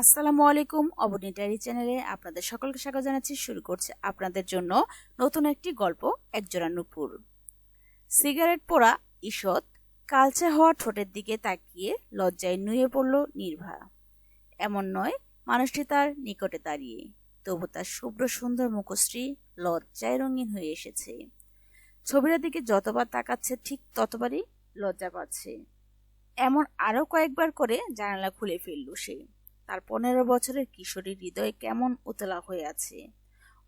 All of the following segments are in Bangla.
আসসালামু আলাইকুম। অবনী ডায়েরি চ্যানেলে আপনাদের সকলকে স্বাগত জানাচ্ছি। শুরু করছে আপনাদের জন্য নতুন একটি গল্প, একজোড়া নুপুর। সিগারেট পোড়া ঈষৎ কালচে হওয়া ঠোঁটের দিকে তাকিয়ে লজ্জায় নুয়ে পড়ল নির্ভা। এমন নয়, মানুষটি তার নিকটে দাঁড়িয়ে, তবু তার শুভ্র সুন্দর মুখশ্রী লজ্জায় রঙিন হয়ে এসেছে। ছবিটার দিকে যতবার তাকাচ্ছে, ঠিক ততবারই লজ্জা পাচ্ছে। এমন আরও কয়েকবার করে জানালা খুলে ফেলল সে। তার পনেরো বছরের কিশোরীর হৃদয় কেমন উতলা হয়ে আছে।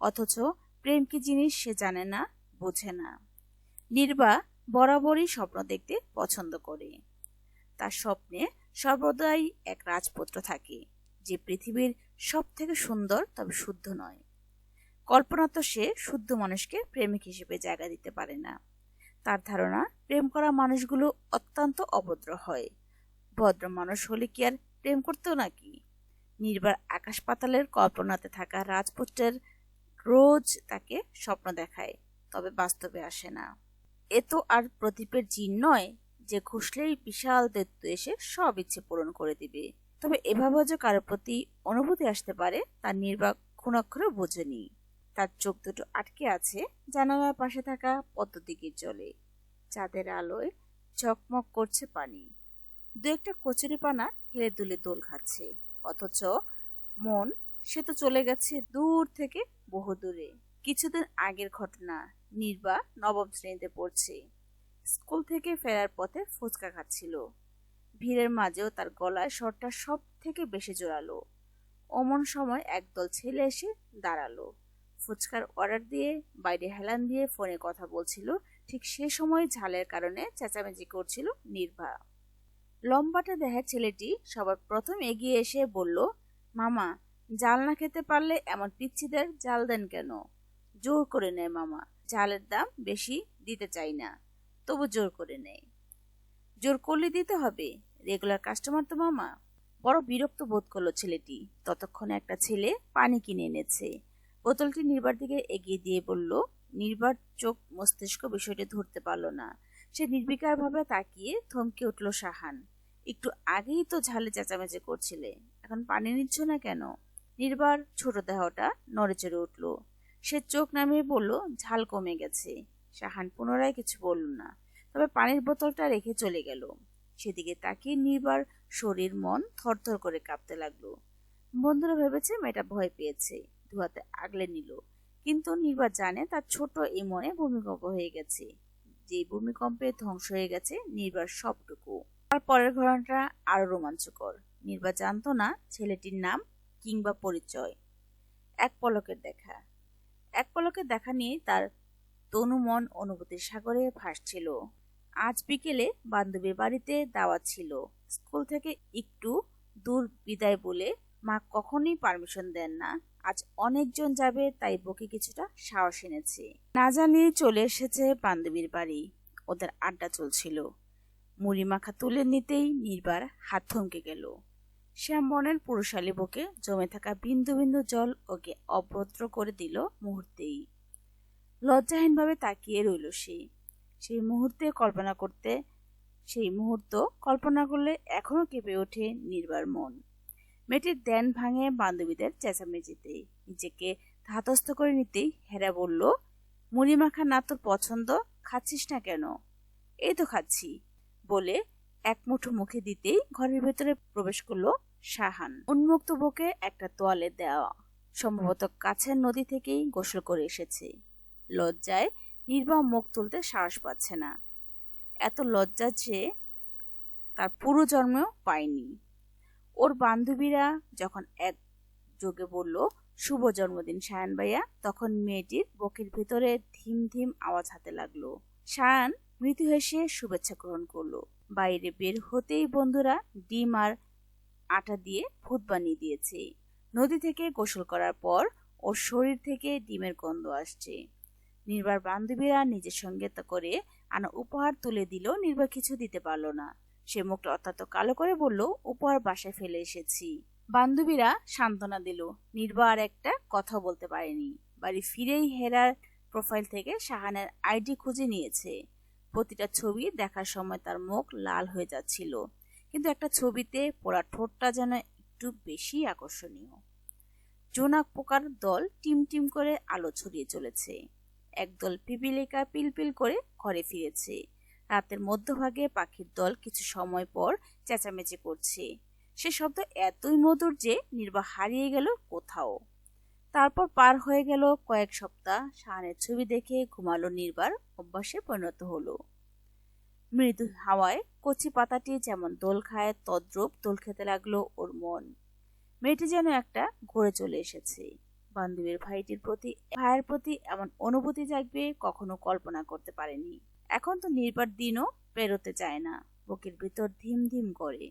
অথচ প্রেম কি জিনিস সে জানে না, বোঝে না। নির্বা বরাবরই স্বপ্ন দেখতে পছন্দ করে। তার স্বপ্নে সর্বদাই এক রাজপুত্র থাকে, যে পৃথিবীর সব থেকে সুন্দর তবে শুদ্ধ নয়। কল্পনা তো সে শুদ্ধ মানুষকে প্রেমিক হিসেবে জায়গা দিতে পারে না। তার ধারণা, প্রেম করা মানুষগুলো অত্যন্ত অভদ্র হয়। ভদ্র মানুষ হলে কি আর প্রেম করতেও নাকি? নির্বার আকাশ পাতালের কল্পনাতে থাকা রাজপুত্রের রোজ তাকে স্বপ্ন দেখায়, তবে বাস্তবে আসে না। এ তো আর প্রদীপের জিন নয়, যে ঘুষলেই বিশাল দৈত্য এসে সব ইচ্ছে পূরণ করে দিবে। তবে এভাবে যে কারোর প্রতি অনুভূতি আসতে পারে, তার নির্বাক খুনাক্ষরে বোঝেনি তার চোখ দুটো আটকে আছে জানালার পাশে থাকা পদ্মদিঘির জলে। চাঁদের আলোয় ঝকমক করছে পানি। দু একটা কচুরি পানা হেলে দুলে দোল খাচ্ছে। অথচ মন, সে তো চলে গেছে দূর থেকে বহু দূরে কিছুদিন আগের ঘটনা, নির্বা নবম শ্রেণীতে পড়ছে। স্কুল থেকে ফেরার পথে ফুচকা খাচ্ছিল। ভিড়ের মাঝেও তার গলায় স্বরটা সব থেকে বেশি জোরালো। অমন সময় একদল ছেলে এসে দাঁড়াল। ফুচকার অর্ডার দিয়ে, বাইরে হেলান দিয়ে ফোনে কথা বলছিল। ঠিক সে সময় ঝালের কারণে চেঁচামেচি করছিল নির্ভা লম্বাটা দেখার ছেলেটি সবার প্রথম এগিয়ে এসে বলল, মামা, জাল না খেতে পারলে এমন পিচ্ছিদের জাল দেন কেন? জোর করে নেয় মামা, জালের দাম বেশি দিতে চাই না, তবু জোর করে নেয় জোর করলে দিতে হবে, রেগুলার কাস্টমার তো মামা। বড় বিরক্ত বোধ করল ছেলেটি। ততক্ষণে একটা ছেলে পানি কিনে এনেছে। বোতলটি নির্বার দিকে এগিয়ে দিয়ে বলল, নির্বার চোখ মস্তিষ্ক বিষয়টি ধরতে পারল না। সে নির্বিকারভাবে তাকিয়ে থমকে উঠল সাহান। একটু আগেই তো ঝালে চেঁচামেচি করছিলে। এখন পানি নিচ্ছ না কেন? নির্বার ছোট দেহটা নড়েচড়ে উঠল। সে চোখ নামিয়ে বলল, ঝাল কমে গেছে। সাহান পুনরায় কিছু বলল না, তবে পানির বোতলটা রেখে চলে গেল। সেদিকে তাকিয়ে নির্বার শরীর মন থরথর করে কাঁপতে লাগল। বন্ধুরা ভেবেছে মেয়েটা ভয় পেয়েছে ধুয়াতে আগলে নিল। কিন্তু নির্বার জানে তার ছোট এই মনে ভূমিকম্প হয়ে গেছে। যে ভূমিকম্পে ধ্বংস হয়ে গেছে নির্বার সবটুকু। তার পরের ঘটনাটা আরও রোমাঞ্চকর। নির্বা জানত না, ছেলেটির নাম কিংবা পরিচয়। এক পলকের দেখা। এক পলকের দেখা নিয়ে তার তনু মন অনুভূতির সাগরে ভাসছিল। আজ বিকেলে বান্ধবীর বাড়িতে দাওয়া ছিল। স্কুল থেকে একটু দূর বিদায় বলে মা কখনোই পারমিশন দেন না। আজ অনেকজন যাবে, তাই বকে কিছুটা সাহস এনেছে। না জানিয়ে চলে এসেছে বান্ধবীর বাড়ি। ওদের আড্ডা চলছিল। মুড়ি মাখা তুলে নিতেই নির্বার হাত থমকে গেল। শ্যামবনের পুরুষালী বুকে জমে থাকা বিন্দু বিন্দু জল ওকে অভদ্র করে দিল মুহূর্তেই। লজ্জাহীনভাবে তাকিয়ে রইল সে। সেই মুহূর্তে কল্পনা করতে, সেই মুহূর্ত কল্পনা করলে এখনও কেঁপে ওঠে নির্বার মন। মেয়েটির দেন ভাঙে বান্ধবীদের চেঁচামেচিতে। নিজেকে ধাতস্থ করে নিতেই হেরা বলল, মুড়ি মাখা না তোর পছন্দ? খাচ্ছিস না কেন? এই তো খাচ্ছি। বলে এক মুঠো মুখে দিতেই ঘরের ভেতরে প্রবেশ করল শাহান। উন্মুক্ত বুকে একটা তোয়ালে দেওয়া, সম্ভবত কাছের নদী থেকেই গোসল করে এসেছে। লজ্জায় নির্বাহ মুখ তুলতে সাহস পাচ্ছে না। এত লজ্জা যে তার পুরো জন্মেও পায়নি। ওর বান্ধবীরা যখন এক যোগে বলল, শুভ জন্মদিন সায়ান ভাইয়া, তখন মেয়েটির বুকের ভিতরে ধিম ধিম আওয়াজ হাতে লাগল। সায়ান মৃত্যু হেসে শুভেচ্ছা গ্রহণ করল। বাইরে বের হতেই বন্ধুরা ডিম আর আটা দিয়ে ভূত বানিয়ে দিয়েছে। নদী থেকে গোসল করার পর ওর শরীর থেকে ডিমের গন্ধ আসছে। নির্বার বান্ধবীরা নিজের সঙ্গে করে আনা উপহার তুলে দিল নির্বার কিছু দিতে পারল না। সে মুখটা অত্যন্ত কালো করে বলল, উপহার বাসায় ফেলে এসেছি। বান্ধবীরা সান্ত্বনা দিল। নির্বার একটা কথা বলতে পারেনি। বাড়ি ফিরেই হেরার প্রোফাইল থেকে শাহানের আইডি খুঁজে নিয়েছে। প্রতিটা ছবি দেখার সময় তার মুখ লাল হয়ে যাচ্ছিল। কিন্তু একটা ছবিতে পোড়া ঠোঁটটা যেন একটু বেশি আকর্ষণীয়। জোনাক পোকার দল টিম টিম করে আলো ছড়িয়ে চলেছে। একদল পিপিলিকা পিলপিল করে ঘরে ফিরেছে। রাতের মধ্যভাগে পাখির দল কিছু সময় পর চেঁচামেচি করছে। সে শব্দ এতই মধুর যে নির্বাহ হারিয়ে গেল কোথাও। তারপর পার হয়ে গেল কয়েক সপ্তাহ। শাহানের ছবি দেখে ঘুমালো নির্বার, অভ্যাসে পরিণত হলো। মৃদু হাওয়ায় কচি পাতাটি যেমন দোল খায়, তদ্রূপ দোল খেতে লাগল ওর মন। মেয়েটি যেন একটা ঘুরে চলে এসেছে। বান্ধবীর ভাইটির প্রতি, ভাইয়ের প্রতি এমন অনুভূতি জাগবে কখনো কল্পনা করতে পারেনি। এখন তো নির্বার দিনও পেরোতে চায় না। বুকের ভিতর ধিম ধিম করে।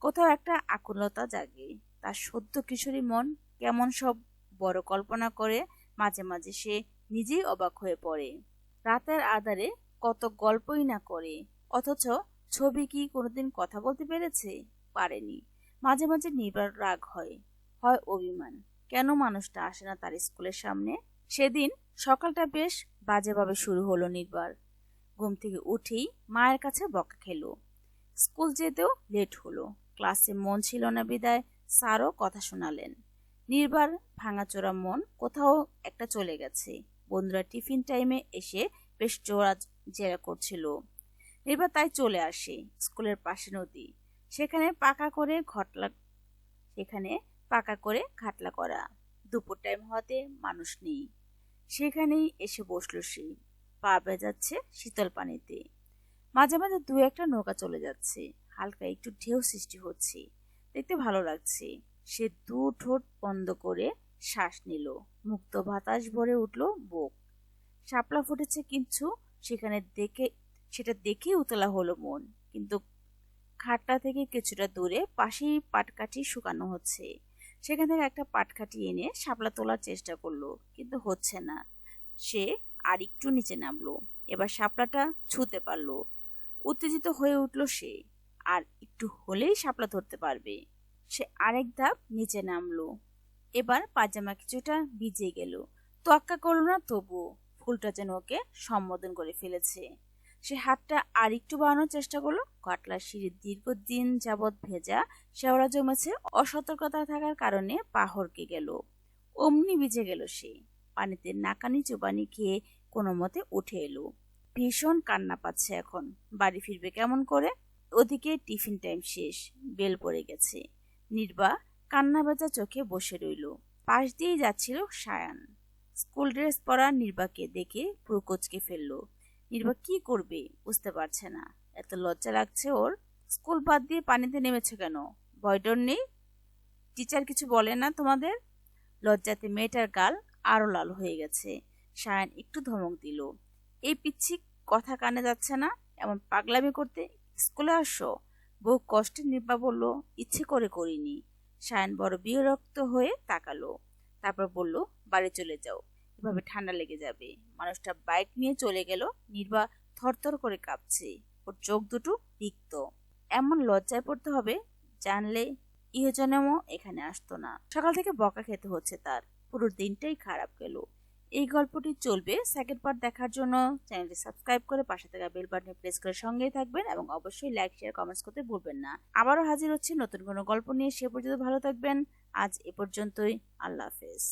কোথাও একটা আকুলতা জাগে। তার সদ্য কিশোরী মন কেমন সব বড় কল্পনা করে মাঝে মাঝে সে নিজেই অবাক হয়ে পড়ে। রাতের আধারে কত গল্পই না করে। অথচ ছবি কি কোনোদিন কথা বলতে পেরেছে? পারেনি। মাঝে মাঝে নির্বার রাগ হয়। হয় অভিমান। কেন মানুষটা আসে না তার স্কুলের সামনে? সেদিন সকালটা বেশ বাজেভাবে শুরু হলো নির্বার ঘুম থেকে উঠেই মায়ের কাছে বকা খেলো। স্কুল যেতেও লেট হলো। ক্লাসে মন ছিল না বিদায়। স্যারও কথা শোনালেন। নির্বার ভাঙাচোরা মন কোথাও একটা চলে গেছে। বন্ধুরা, টিফিন টাইমে এসে বেশ জোড়া জেরা করছিল। নির্বার তাই চলে আসে, স্কুলের পাশে নদী। সেখানে পাকা করে ঘটলা, সেখানে পাকা করে ঘাটলা করা। দুপুর টাইম হওয়াতে মানুষ নেই। সেখানেই এসে বসল সে। পা বেজাচ্ছে শীতল পানিতে। মাঝে মাঝে দু একটা নৌকা চলে যাচ্ছে। হালকা একটু ঢেউ সৃষ্টি হচ্ছে। দেখতে ভালো লাগছে। সে দু ঠোঁট বন্ধ করে শ্বাস নিল। মুক্ত বাতাস ভরে উঠল বুক। শাপলা ফুটেছে কিন্তু সেখানে দেখে, সেটা দেখে উতলা হলো মন। কিন্তু খাটটা থেকে কিছুটা দূরে পাশেই পাটকাঠি শুকানো হচ্ছে। সেখান থেকে একটা পাটকাঠি এনে শাপলা তোলার চেষ্টা করল, কিন্তু হচ্ছে না। সে আর একটু নিচে নামলো। এবার শাপলাটা ছুতে পারল। উত্তেজিত হয়ে উঠল সে। আর একটু হলেই শাপলা ধরতে পারবে। সে আরেক ধাপ নিচে নামলো। এবার পাজামা কিছুটা ভিজে গেল। তোয়াক্কা করল না, তবুও ফুলটা যেন ওকে সম্বোধন করে ফেলেছে। সে হাতটা আর একটু বাড়ানোর চেষ্টা করল। কাটলার সিঁড়ির দীর্ঘদিন যাবৎ ভেজা শেওড়া জমেছে। অসতর্কতা থাকার কারণে পা হরকে গেল। অমনি ভিজে গেল সে। পানিতে নাকানি চোবানি খেয়ে কোনো মতে উঠে এলো। ভীষণ কান্না পাচ্ছে এখন। বাড়ি ফিরবে কেমন করে? ওদিকে টিফিন টাইম শেষ। বেল পড়ে গেছে। নির্বা কান্না বেজা চোখে বসে রইল। পাশ দিয়েই যাচ্ছিল সায়ান। স্কুল ড্রেস পরা নির্বাকে দেখে প্রকোচকে ফেলল। নির্বা কি করবে বুঝতে পারছে না। এত লজ্জা লাগছে ওর। স্কুল বাদ দিয়ে পানিতে নেমেছে কেন? ভয়ডর নেই? টিচার কিছু বলে না তোমাদের? লজ্জাতে মেয়েটার গাল আরও লাল হয়ে গেছে। সায়ান একটু ধমক দিল। এই পিচ্ছি কথা কানে যাচ্ছে না? এমন পাগলামি করতে স্কুলে আসো বহু কষ্টে নির্বা বলল ইচ্ছে করে করিনি। সায়ন বড় বিরক্ত হয়ে তাকালো। তারপর বলল, বাড়ি চলে যাও, এভাবে ঠান্ডা লেগে যাবে। মানুষটা বাইক নিয়ে চলে গেল, নির্বা থরথর করে কাঁপছে। ওর চোখ দুটো রিক্ত। এমন লজ্জায় পড়তে হবে, জানলে ইহজনেমও এখানে আসতো না। সকাল থেকে বকা খেতে হচ্ছে তার। পুরো দিনটাই খারাপ গেল। এই গল্পটি চলবে। সেকেন্ড পার্ট দেখার জন্য চ্যানেলটি সাবস্ক্রাইব করে পাশে থাকা বেল বাটনে প্রেস করে সঙ্গেই থাকবেন এবং অবশ্যই লাইক শেয়ার কমেন্টস করতে ভুলবেন না। আবারও হাজির হচ্ছে নতুন কোনো গল্প নিয়ে। সে পর্যন্ত ভালো থাকবেন। আজ এ পর্যন্তই। আল্লাহ হাফেজ।